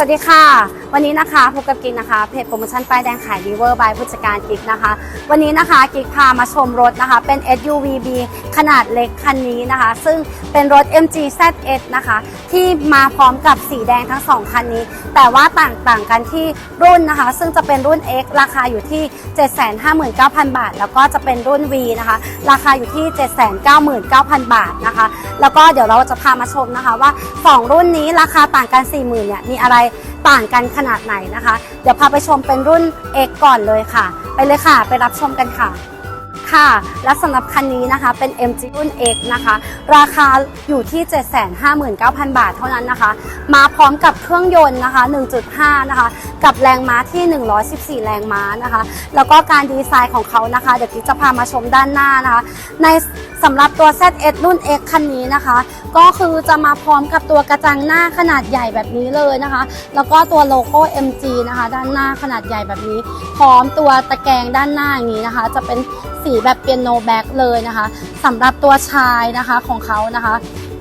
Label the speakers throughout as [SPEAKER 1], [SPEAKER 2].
[SPEAKER 1] สวัสดีค่ะ วันนี้นะคะพบกับกิ๊กนะคะเพจโปรโมชั่นป้ายแดงขายดีเวอร์บายผู้จัดการกิ๊กนะคะ วันนี้นะคะกิ๊กพามาชมรถนะคะ เป็น SUVB ขนาดเล็กคันนี้นะคะ ซึ่งเป็นรถ MG ZS นะคะ ที่มาพร้อมกับสีแดงทั้งสองคันนี้ แต่ว่าต่างต่างกันที่รุ่นนะคะ ซึ่งจะเป็นรุ่น X ราคาอยู่ที่ 759,000 บาท แล้วก็จะเป็นรุ่น V นะคะ ราคาอยู่ที่ 799,000 บาทนะคะ แล้วก็เดี๋ยวเราจะพามาชมนะคะว่า 2 รุ่นนี้ราคาต่างกัน 40,000เนี่ยมีอะไรต่างกันขนาดไหนนะคะ เดี๋ยวพาไปชมเป็นรุ่น X ก่อนเลยค่ะ ไปเลยค่ะ ไปรับชมกันค่ะค่ะและสำหรับคันนี้นะคะเป็น MG รุ่น X นะคะ ราคาอยู่ที่ 759,000 บาทเท่านั้นนะคะ มาพร้อมกับเครื่องยนต์นะคะ 1.5 นะคะ กับแรงม้าที่ 114 แรงม้านะคะ แล้วก็การดีไซน์ของเขานะคะ เดี๋ยวกิ๊จะพามาชมด้านหน้านะคะ ในสำหรับตัว ZS รุ่น X คันนี้นะคะ ก็คือจะมาพร้อมกับตัวกระจังหน้าขนาดใหญ่แบบนี้เลยนะคะ แล้วก็ตัวโลโก้ MG นะคะ ด้านหน้าขนาดใหญ่แบบนี้ พร้อมตัวตะแกรงด้านหน้าอย่างนี้นะคะ จะเป็นสีแบบเปียโนแบ็กเลยนะคะสำหรับตัวชายนะคะของเขานะคะ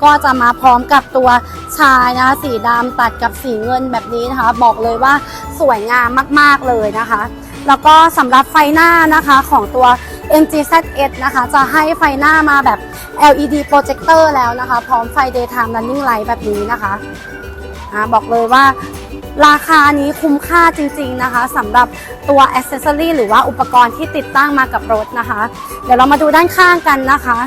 [SPEAKER 1] ก็จะมาพร้อมกับตัวชายนะคะ สีดำตัดกับสีเงินแบบนี้นะคะ บอกเลยว่าสวยงามมากๆเลยนะคะ แล้วก็สำหรับไฟหน้านะคะของตัว MG ZS นะคะ จะให้ไฟหน้ามาแบบ LED projector แล้วนะคะ พร้อมไฟ daytime running light แบบนี้นะคะอ่าบอกเลยว่าราคานี้คุ้มค่าจริงๆนะคะสำหรับตัว accessory หรือว่าอุปกรณ์ที่ติดตั้งมากับรถนะคะ เดี๋ยวเรามาดูด้านข้างกันนะคะ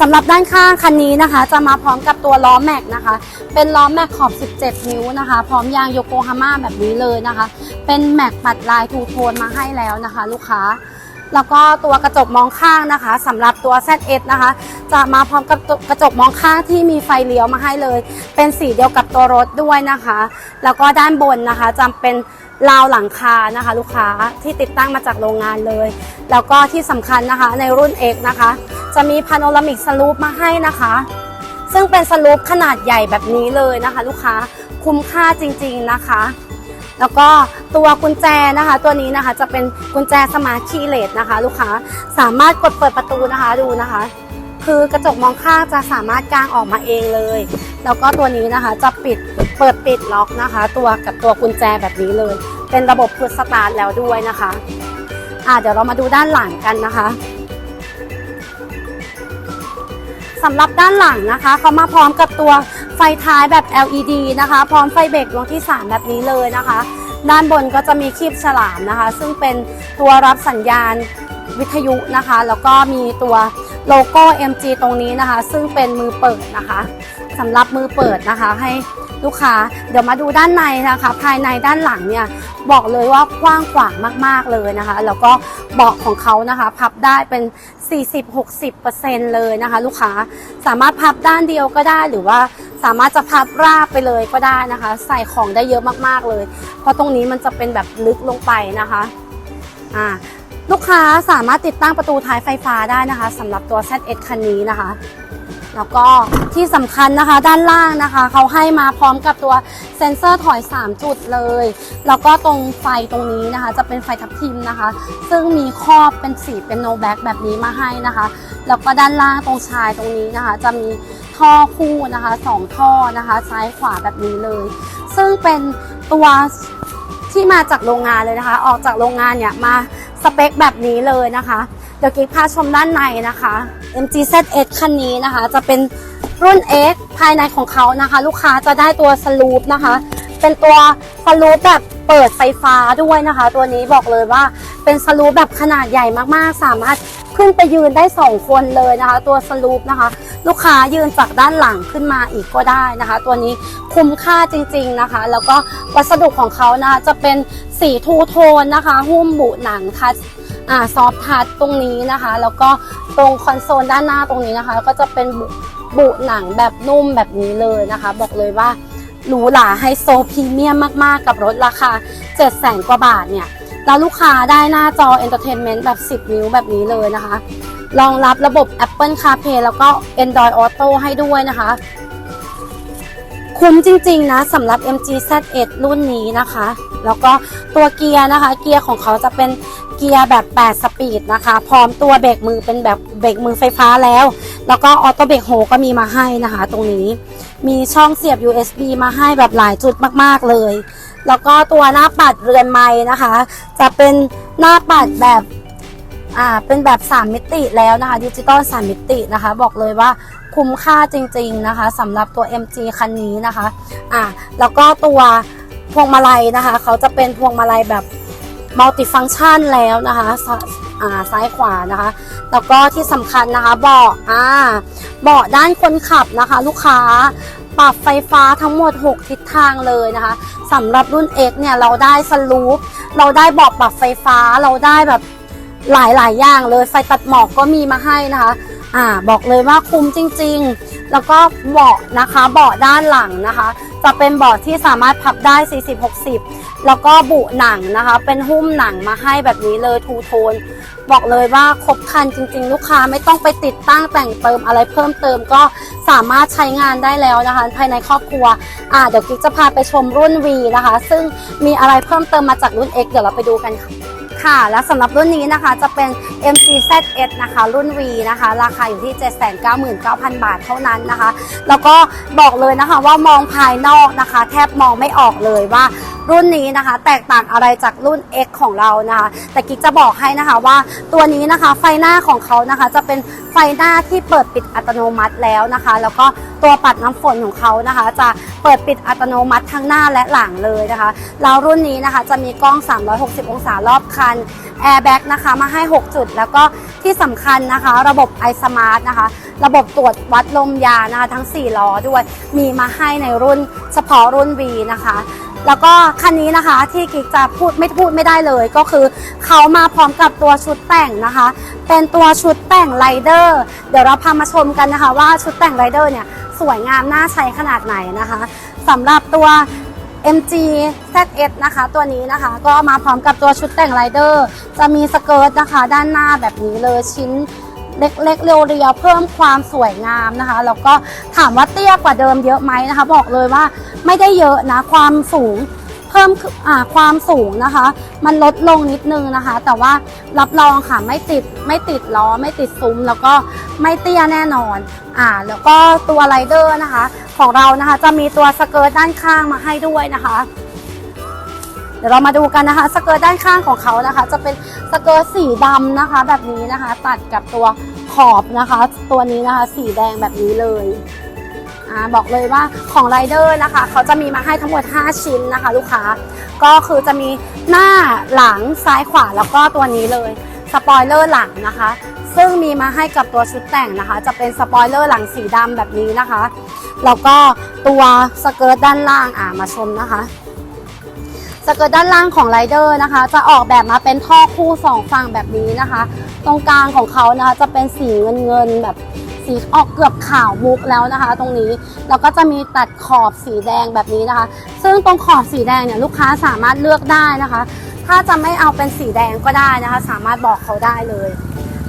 [SPEAKER 1] สำหรับด้านข้างคันนี้นะคะ จะมาพร้อมกับตัวล้อแม็กนะคะ เป็นล้อแม็กขอบ 17 นิ้วนะคะ พร้อมยางโยโกฮาม่าแบบนี้เลยนะคะ เป็นแม็กปัดลายทูโทนมาให้แล้วนะคะ ลูกค้า แล้วก็ตัวกระจกมองข้างนะคะสำหรับตัว ZS นะคะ จะมาพร้อมกับกระจกมองข้างที่มีไฟเลี้ยวมาให้เลย เป็นสีเดียวกับตัวรถด้วยนะคะ แล้วก็ด้านบนนะคะจะเป็นราวหลังคานะคะ ลูกค้าที่ติดตั้งมาจากโรงงานเลย แล้วก็ที่สำคัญนะคะในรุ่น X นะคะ จะมีพาโนรามิกสลูปมาให้นะคะ ซึ่งเป็นสลูปขนาดใหญ่แบบนี้เลยนะคะ ลูกค้าคุ้มค่าจริง ๆนะคะ แล้วก็ตัวกุญแจนะคะ ตัวนี้นะคะจะเป็นกุญแจสมาร์ทคีย์เลสนะคะ ลูกค้าสามารถกดเปิดประตูนะคะดูนะคะ คือกระจกมองข้างจะสามารถกางออกมาเองเลย แล้วก็ตัวนี้นะคะจะปิดเปิดปิดล็อกนะคะ ตัวกับตัวกุญแจแบบนี้เลย เป็นระบบพุทสตาร์ทแล้วด้วยนะคะอ่าเดี๋ยวเรามาดูด้านหลังกันนะคะสำหรับด้านหลังนะคะเขามาพร้อมกับตัว ไฟท้ายแบบ LED นะคะ พร้อมไฟเบรกดวงที่ 3 แบบนี้เลยนะคะ ด้านบนก็จะมีคีบฉลามนะคะ ซึ่งเป็นตัวรับสัญญาณวิทยุนะคะ แล้วก็มีตัวโลโก้ MG ตรงนี้นะคะ ซึ่งเป็นมือเปิดนะคะสำหรับมือเปิดนะคะให้ลูกค้าเดี๋ยวมาดูด้านในนะคะ ภายในด้านหลังเนี่ยบอกเลยว่ากว้างขวางมากๆเลยนะคะ แล้วก็เบาะของเขานะคะพับได้เป็น 40-60%เลยนะคะ ลูกค้าสามารถพับด้านเดียวก็ได้หรือว่า สามารถจะพับราบไปเลยก็ได้นะคะ ใส่ของได้เยอะมากๆเลย เพราะตรงนี้มันจะเป็นแบบลึกลงไปนะคะอ่าลูกค้าสามารถติดตั้งประตูท้ายไฟฟ้าได้นะคะสำหรับตัว ZS คันนี้นะคะ แล้วก็ที่สำคัญนะคะด้านล่างนะคะ เขาให้มาพร้อมกับตัวเซ็นเซอร์ถอย 3 จุดเลย แล้วก็ตรงไฟตรงนี้นะคะ จะเป็นไฟทับทิมนะคะ ซึ่งมีครอบเป็นสีเป็นโนแบ็กแบบนี้มาให้นะคะ แล้วก็ด้านล่างตรงชายตรงนี้นะคะ จะมี ท่อคู่นะคะสองท่อนะคะซ้ายขวาแบบนี้เลย ซึ่งเป็นตัวที่มาจากโรงงานเลยนะคะ ออกจากโรงงานเนี่ยมาสเปคแบบนี้เลยนะคะ เดี๋ยวกิ๊กพาชมด้านในนะคะ MG ZS คันนี้นะคะ จะเป็นรุ่น X ภายในของเขานะคะ ลูกค้าจะได้ตัวสลูปนะคะ เป็นตัวสลูปแบบเปิดไฟฟ้าด้วยนะคะ ตัวนี้บอกเลยว่าเป็นสลูปแบบขนาดใหญ่มากๆ สามารถ ขึ้นไปยืนได้ 2 คนเลยนะคะ ตัวสลูปนะคะ ลูกค้ายืนจากด้านหลังขึ้นมาอีกก็ได้นะคะ ตัวนี้คุ้มค่าจริง ๆนะคะ แล้วก็วัสดุของเขานะคะจะเป็นสีทูโทนนะคะ หุ้มบุหนังทัชอ่าซอฟทัชตรงนี้นะคะ แล้วก็ตรงคอนโซลด้านหน้าตรงนี้นะคะ ก็จะเป็นบุบุหนังแบบนุ่มแบบนี้เลยนะคะ บอกเลยว่าหรูหราไฮโซพรีเมียมมากๆ กับรถราคา 7 0 0 0 0กว่าบาทเนี่ย แล้วลูกค้าได้หน้าจอ Entertainment แบบ 10 นิ้วแบบนี้เลยนะคะ รองรับระบบ Apple CarPlay แล้วก็ Android Auto ให้ด้วยนะคะ คุ้มจริงๆนะสำหรับ MG Z1 รุ่นนี้นะคะ แล้วก็ตัวเกียร์นะคะ เกียร์ของเขาจะเป็น เกียร์แบบ 8 สปีดนะคะ พร้อมตัวเบรกมือเป็นแบบเบรกมือไฟฟ้าแล้ว แล้วก็ออโต้เบรกโฮก็มีมาให้นะคะ ตรงนี้มีช่องเสียบ USB มาให้แบบหลายจุดมากๆเลย แล้วก็ตัวหน้าปัดเรือนไม้นะคะ จะเป็นหน้าปัดแบบอ่าเป็นแบบ 3 มิติแล้วนะคะดิจิตอล3 มิตินะคะ บอกเลยว่าคุ้มค่าจริง ๆนะคะสำหรับตัว MG คันนี้นะคะอ่าแล้วก็ตัวพวงมาลัยนะคะ เขาจะเป็นพวงมาลัยแบบ มัลติฟัง c t ชันแล้วนะคะซอ่าซ้ายขวานะคะ แล้วก็ที่สำคัญนะคะเบาะอ่าเบาะด้านคนขับนะคะ ลูกค้าปรับไฟฟ้าทั้งหมด 6 ทิศทางเลยนะคะสำหรับรุ่น X เนี่ยเราได้สลูปเราได้เบาะปรับไฟฟ้าเราได้แบบหลายๆอย่างเลยไฟตัดหมอกก็มีมาให้นะคะ อ่าบอกเลยว่าคุ้มจริง ๆ แล้วก็เบาะนะคะเบาะด้านหลังนะคะ จะเป็นเบาะที่สามารถพับได้ 40-60 แล้วก็บุหนังนะคะ เป็นหุ้มหนังมาให้แบบนี้เลยทูโทน บอกเลยว่าครบครันจริง ๆ ลูกค้าไม่ต้องไปติดตั้งแต่งเติมอะไรเพิ่มเติมก็สามารถใช้งานได้แล้วนะคะ ภายในครอบครัว อ่าเดี๋ยวกิ๊กจะพาไปชมรุ่น V นะคะ ซึ่งมีอะไรเพิ่มเติมมาจากรุ่น X เดี๋ยวเราไปดูกันค่ะ ค่ะ และสำหรับรุ่นนี้นะคะจะเป็น MGZS นะคะ รุ่น V นะคะ ราคาอยู่ที่ 799,000 บาทเท่านั้นนะคะ แล้วก็บอกเลยนะคะว่ามองภายนอกนะคะ แทบมองไม่ออกเลยว่า รุ่นนี้นะคะ แตกต่างอะไรจากรุ่น X ของเรานะคะ แต่กิ๊กจะบอกให้นะคะว่าตัวนี้นะคะไฟหน้าของเขานะคะจะเป็นไฟหน้าที่เปิดปิดอัตโนมัติแล้วนะคะ แล้วก็ตัวปัดน้ำฝนของเขานะคะ จะเปิดปิดอัตโนมัติทั้งหน้าและหลังเลยนะคะแล้วรุ่นนี้นะคะจะมีกล้อง 360 องศารอบคันแอร์แบ็กนะคะมาให้ 6 จุด แล้วก็ที่สำคัญนะคะ ระบบ iSmart นะคะ ระบบตรวจวัดลมยานะคะทั้ง 4 ล้อด้วย มีมาให้ในรุ่นเฉพาะรุ่น V นะคะ แล้วก็คันนี้นะคะที่กิ๊กจะพูดไม่พูดไม่ได้เลยก็คือเขามาพร้อมกับตัวชุดแต่งนะคะ เป็นตัวชุดแต่งไรเดอร์เดี๋ยวเราพามาชมกันนะคะ ว่าชุดแต่งไรเดอร์เนี่ยสวยงามน่าใช้ขนาดไหนนะคะสำหรับตัว MG ZS นะคะ ตัวนี้นะคะ ก็มาพร้อมกับตัวชุดแต่งไรเดอร์จะมีสเกิร์ตนะคะ ด้านหน้าแบบนี้เลยชิ้น เล็กๆเรียวๆเพิ่มความสวยงามนะคะ แล้วก็ถามว่าเตี้ยกว่าเดิมเยอะไหมนะคะ บอกเลยว่าไม่ได้เยอะนะความสูงเพิ่มความสูงนะคะ มันลดลงนิดนึงนะคะ แต่ว่ารับรองค่ะไม่ติดไม่ติดล้อไม่ติดซุ้ม แล้วก็ไม่เตี้ยแน่นอนอ่าแล้วก็ตัวไรเดอร์นะคะ ของเรานะคะจะมีตัวสเกิร์ตด้านข้างมาให้ด้วยนะคะ ดี๋ยวเรามาดูกันนะคะ สเกิร์ตด้านข้างของเขานะคะ จะเป็นสเกิร์ตสีดำนะคะ แบบนี้นะคะ ตัดกับตัวขอบนะคะ ตัวนี้นะคะ สีแดงแบบนี้เลยอ่าบอกเลยว่าของไรเดอร์นะคะ เขาจะมีมาให้ทั้งหมด 5 ชิ้นนะคะ ลูกค้าก็คือจะมีหน้าหลังซ้ายขวาแล้วก็ตัวนี้เลยสปอยเลอร์หลังนะคะ ซึ่งมีมาให้กับตัวชุดแต่งนะคะ จะเป็นสปอยเลอร์หลังสีดำแบบนี้นะคะแล้วก็ตัวสเกิร์ตด้านล่างอ่ามาชมนะคะ สเกิร์ตด้านล่างของไรเดอร์นะคะ จะออกแบบมาเป็นท่อคู่สองฝั่งแบบนี้นะคะ ตรงกลางของเขานะคะจะเป็นสีเงินเงินๆแบบสีออกเกือบขาวมุกแล้วนะคะ ตรงนี้แล้วก็จะมีตัดขอบสีแดงแบบนี้นะคะ ซึ่งตรงขอบสีแดงเนี่ยลูกค้าสามารถเลือกได้นะคะ ถ้าจะไม่เอาเป็นสีแดงก็ได้นะคะ สามารถบอกเขาได้เลย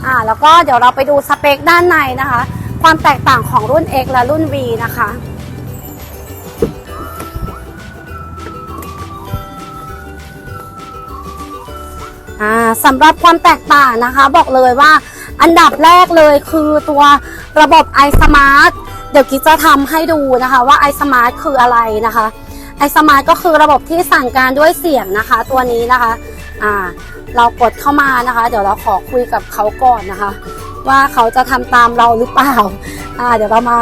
[SPEAKER 1] อ่าแล้วก็เดี๋ยวเราไปดูสเปคด้านในนะคะ ความแตกต่างของรุ่น X และรุ่น V นะคะ อ่าสำหรับความแตกต่างนะคะ บอกเลยว่าอันดับแรกเลยคือตัวระบบ iSmart เดี๋ยวกิ๊กจะทำให้ดูนะคะว่า iSmart คืออะไรนะคะ iSmart ก็คือระบบที่สั่งการด้วยเสียงนะคะ ตัวนี้นะคะอ่าเรากดเข้ามานะคะ เดี๋ยวเราขอคุยกับเขาก่อนนะคะ ว่าเขาจะทำตามเราหรือเปล่าอ่าเดี๋ยวเรามา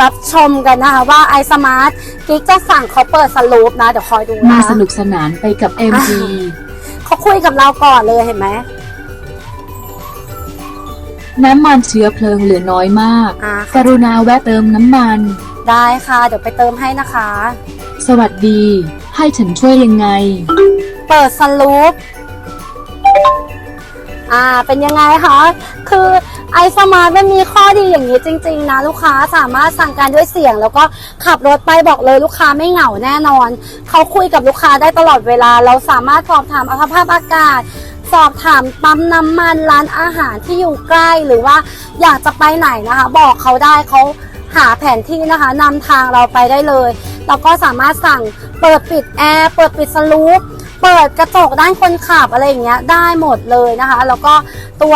[SPEAKER 1] รับชมกันนะคะว่า iSmart กิ๊กจะสั่งเขาเปิดสลูปนะ เดี๋ยวคอยดูนะมา
[SPEAKER 2] สนุกสนานไปกับ MG
[SPEAKER 1] เขาคุยกับเราก่อนเลยเห็นไหม
[SPEAKER 2] น้ำมันเชื้อเพลิงเหลือน้อยมาก
[SPEAKER 1] อ่า
[SPEAKER 2] กรุณาแวะเติมน้ำมัน
[SPEAKER 1] ได้ค่ะ เดี๋ยวไปเติมให้นะคะ
[SPEAKER 2] สวัสดี ให้ฉันช่วยยังไง
[SPEAKER 1] เปิดสลูป อ่า เป็นยังไงคะ คือ ไอสมาร์ทมันมีข้อดีอย่างนี้จริง ๆ นะลูกค้าสามารถสั่งการด้วยเสียง แล้วก็ขับรถไปบอกเลยลูกค้าไม่เหงาแน่นอน เขาคุยกับลูกค้าได้ตลอดเวลา เราสามารถสอบถามสภาพอากาศ สอบถามปั๊มน้ำมันร้านอาหารที่อยู่ใกล้หรือว่าอยากจะไปไหนนะคะ บอกเขาได้เขาหาแผนที่นะคะนำทางเราไปได้เลยแล้วก็สามารถสั่งเปิดปิดแอร์เปิดปิดสลูป เปิดกระจกด้านคนขับอะไรอย่างเงี้ยได้หมดเลยนะคะ แล้วก็ตัว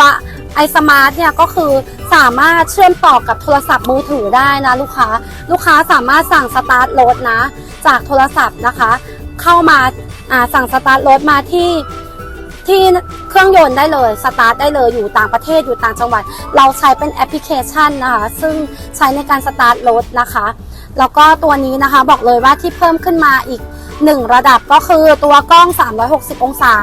[SPEAKER 1] ไอสมาร์ทเนี่ยก็คือสามารถเชื่อมต่อกับโทรศัพท์มือถือได้นะลูกค้า ลูกค้าสามารถสั่งสตาร์ทรถนะ จากโทรศัพท์นะคะ เข้ามาอ่าสั่งสตาร์ทรถมาที่ที่เครื่องยนต์ได้เลยสตาร์ทได้เลยอยู่ต่างประเทศอยู่ต่างจังหวัด เราใช้เป็นแอปพลิเคชันนะคะ ซึ่งใช้ในการสตาร์ทรถนะคะ แล้วก็ตัวนี้นะคะบอกเลยว่าที่เพิ่มขึ้นมาอีก 1 ระดับก็คือตัวกล้อง 360 องศา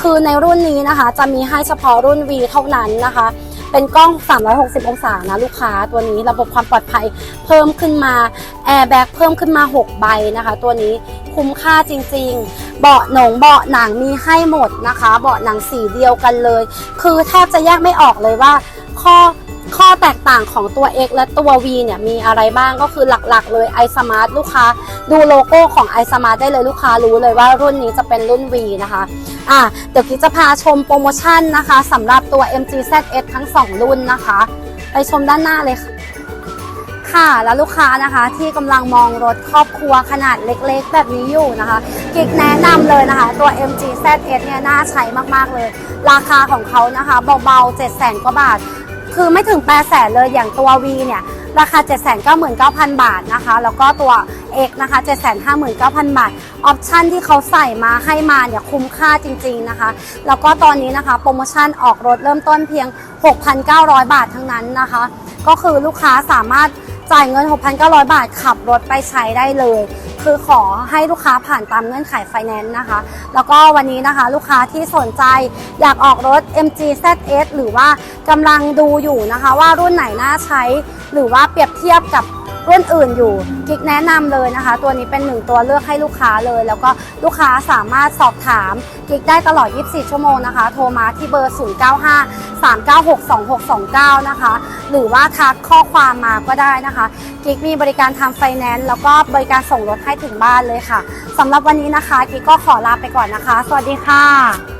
[SPEAKER 1] คือในรุ่นนี้นะคะ จะมีให้เฉพาะรุ่น V เท่านั้นนะคะ เป็นกล้อง 360 องศานะลูกค้าตัวนี้ระบบความปลอดภัยเพิ่มขึ้นมาแอร์แบ็กเพิ่มขึ้นมา 6 ใบนะคะ ตัวนี้คุ้มค่าจริง ๆ เบาะหนงเบาะหนังมีให้หมดนะคะ เบาะหนังสีเดียวกันเลย คือแทบจะแยกไม่ออกเลยว่าข้อ ข้อแตกต่างของตัว X และตัว V เนี่ยมีอะไรบ้างก็คือหลักๆ เลย iSmart ลูกค้าดูโลโก้ของ iSmart ได้เลยลูกค้ารู้เลยว่ารุ่นนี้จะเป็นรุ่น V นะคะอะเดี๋ยวกิ๊กจะพาชมโปรโมชั่นนะคะสำหรับตัว MG ZS ทั้ง 2 รุ่นนะคะ ไปชมด้านหน้าเลยค่ะค่ะแล้วลูกค้านะคะที่กำลังมองรถครอบครัวขนาดเล็กๆ แบบนี้อยู่นะคะกิ๊กแนะนำเลยนะคะ ตัว MG ZS เนี่ยน่าใช้มากๆเลย ราคาของเขานะคะเบาๆ 7 0 0 0 0กว่าบาท คือไม่ถึง8 0 0แสนเลยอย่างตัว V เนี่ยราคา 799,000 บาทนะคะ แล้วก็ตัว X นะคะ 759,000 บาท ออปชันที่เขาใส่มาให้มาเนี่ยคุ้มค่าจริง ๆนะคะ แล้วก็ตอนนี้นะคะ โปรโมชั่นออกรถเริ่มต้นเพียง 6,900 บาททั้งนั้นนะคะ ก็คือลูกค้าสามารถจ่ายเงิน 6,900 บาทขับรถไปใช้ได้เลย คือขอให้ลูกค้าผ่านตามเงื่อนไขไฟแนนซ์นะคะ แล้วก็วันนี้นะคะลูกค้าที่สนใจอยากออกรถ MG ZS หรือว่ากำลังดูอยู่นะคะ ว่ารุ่นไหนน่าใช้ หรือว่าเปรียบเทียบกับ รุ่นอื่นอยู่กิ๊กแนะนำเลยนะคะ ตัวนี้เป็นหนึ่งตัวเลือกให้ลูกค้าเลย แล้วก็ลูกค้าสามารถสอบถามกิ๊กได้ตลอด 24 ชั่วโมงนะคะ โทรมาที่เบอร์ 095 396 2629 นะคะ หรือว่าทักข้อความมาก็ได้นะคะกิ๊กมีบริการทำไฟแนนซ์แล้วก็บริการส่งรถให้ถึงบ้านเลยค่ะสำหรับวันนี้นะคะกิ๊กก็ขอลาไปก่อนนะคะ สวัสดีค่ะ